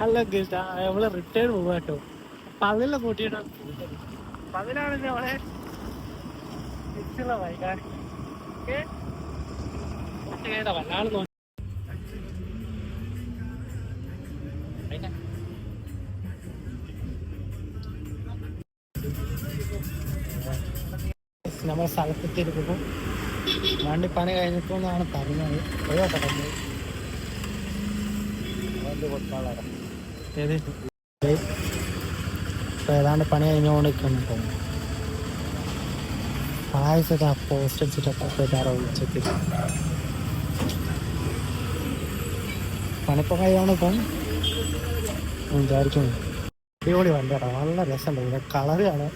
അല്ല ഗസ്റ്റ് നമ്മൾ റിട്ടേൺ പോവാട്ടോ പതിലെ കൂട്ടിയിട്ടാണ് പതിലാണ് നമ്മളെ ഓക്കെ വല്ലാൾ നോക്കി നമ്മൾ സ്ഥലത്തെത്തിയിരിക്കുന്നു. വണ്ടി പണി കഴിഞ്ഞിട്ടെന്നാണ് പറഞ്ഞത്. ഏത്? ഇപ്പൊ ഏതാണ്ട് പണി കഴിഞ്ഞുകൊണ്ടിരിക്കുന്നു തോന്നുന്നു പായസത്തെ ആ പോസ്റ്റ് അടിച്ചിട്ടൊക്കെ പോയിട്ടാറോ ഉച്ചയ്ക്ക് പണിപ്പോ കഴിയാണ് ഇപ്പം? വിചാരിക്കുന്നു. അടിപൊളി വണ്ടിയാണ് നല്ല രസമുണ്ട്. ഇതിന്റെ കളറാണ്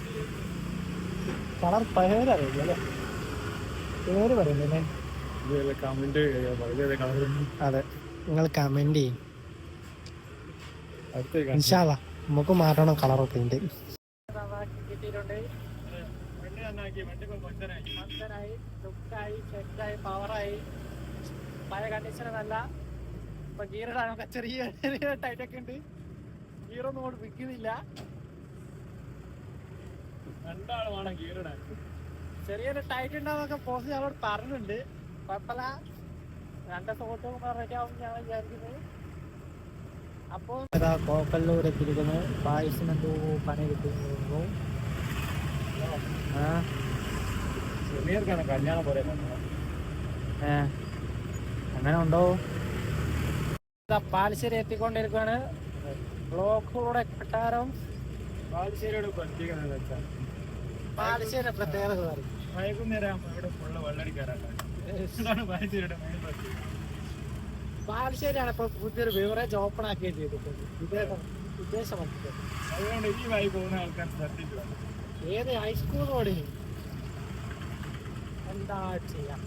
കളർ പേരറിയില്ല അല്ലേ? പേര് പറയുന്നില്ലേ കമന്റ് വളരെ കളർ അതെ. നിങ്ങൾ കമന്റ് ചെയ്യും. ഇൻഷാല്ല നമുക്ക് മാറ്റണം കളർ പെയിന്റ് പവറായി പഴയ കണ്ടീഷനല്ല ഇപ്പൊ ഗീറിടാനൊക്കെ ചെറിയ ചെറിയ ടൈറ്റൊക്കെ ഉണ്ട്. ഗീറൊന്നും കൊണ്ട് വിൽക്കുന്നില്ല രണ്ടാളുമാണ് ഗീറിടാൻ ചെറിയൊരു ടൈറ്റ് ഉണ്ടാവുന്നൊക്കെ പോസ്റ്റ് ഞങ്ങളോട് പറഞ്ഞിട്ടുണ്ട്. കുഴപ്പമില്ല. രണ്ട് സുഹൃത്തുക്കൾ റെഡി ആവും ഞാൻ വിചാരിക്കുന്നത്. അപ്പോൾ കോക്കല്ലൂർ എത്തിയിരിക്കുന്നു. പായസം എന്തോ പണി കിട്ടുന്നു ആ? ചെറിയർക്കാണ് കല്യാണം പോലെ ഏ? അങ്ങനെ ഉണ്ടോ? ഇതാ പാലശ്ശേരി എത്തിക്കൊണ്ടിരിക്കുകയാണ്. ബ്ലോക്കുകളുടെ കൊട്ടാരം. പാലശ്ശേരിയുടെ പ്രത്യേകത വെച്ചാൽ പാലശ്ശേരി പ്രത്യേകത പറയും. വൈകുന്നേരം ഫുള്ള് വെള്ളടിക്കാറാണ് മെയിൻ പ്രത്യേകത പാലശ്ശേരിയാണ് ഇപ്പൊ പുതിയൊരു ബിവറേജ് ഓപ്പൺ ആക്കുകയും ചെയ്തിട്ടുണ്ട് വിദേശം അതുകൊണ്ട് ഈ വായി പോകുന്ന ആൾക്കാർ ശ്രദ്ധിച്ചു ഏത് ഹൈസ്കൂളോട് എന്താ ചെയ്യാം?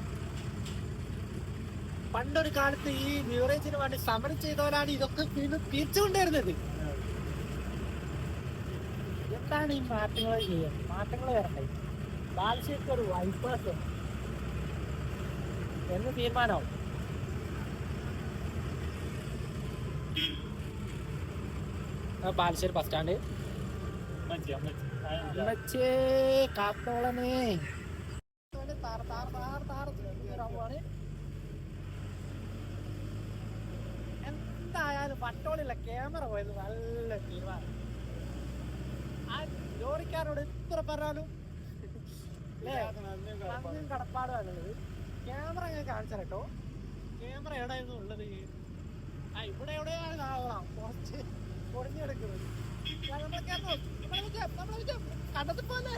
പണ്ടൊരു കാലത്ത് ഈ ബിവറേജിന് വേണ്ടി സമരം ചെയ്തവരാണ് ഇതൊക്കെ തിരിച്ചുകൊണ്ടിരുന്നത് എന്താണ് ഈ മാറ്റങ്ങൾ ചെയ്യുന്നത്? മാറ്റങ്ങൾ വരണ്ടേ? ബാലശ്ശേരിക്ക് ഒരു വൈപ്പാസ് എന്ന് തീരുമാനമാവും. ബാലശ്ശേരി ബസ് സ്റ്റാൻഡ് അമ്മച്ചി കാത്തോളമേ. താർ ഇറങ്ങുവാണ്. എന്തായാലും പട്ടോളില്ല ക്യാമറ പോയത് നല്ല തീരുമാനം. ആ ലോറിക്കാരോട് എത്ര പറഞ്ഞാലും? നന്ദിയും കടപ്പാടുമാണുള്ളത് ക്യാമറ ഞാൻ കാണിച്ചാൽ കേട്ടോ. ക്യാമറ എവിടെയായിരുന്നു ഉള്ളത്? ആ ഇവിടെ എവിടെയാണ്? ആവണം കുറച്ച് പൊടിഞ്ഞെടുക്കുന്നത്. നമ്മളെ. കണ്ടത്തിൽ പോലെ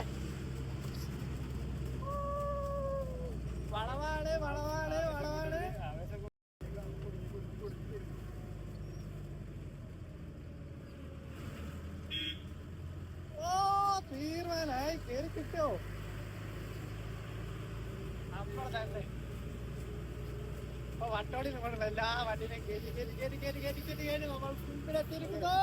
കിട്ടോ വട്ടോടി നമ്മളുള്ള എല്ലാ വണ്ടിനെയും കയറ്റി കയറ്റി കയറ്റി കയറ്റി കയറ്റി കയറ്റി നമ്മൾ മുമ്പിലെത്തിയിരിക്കുന്നു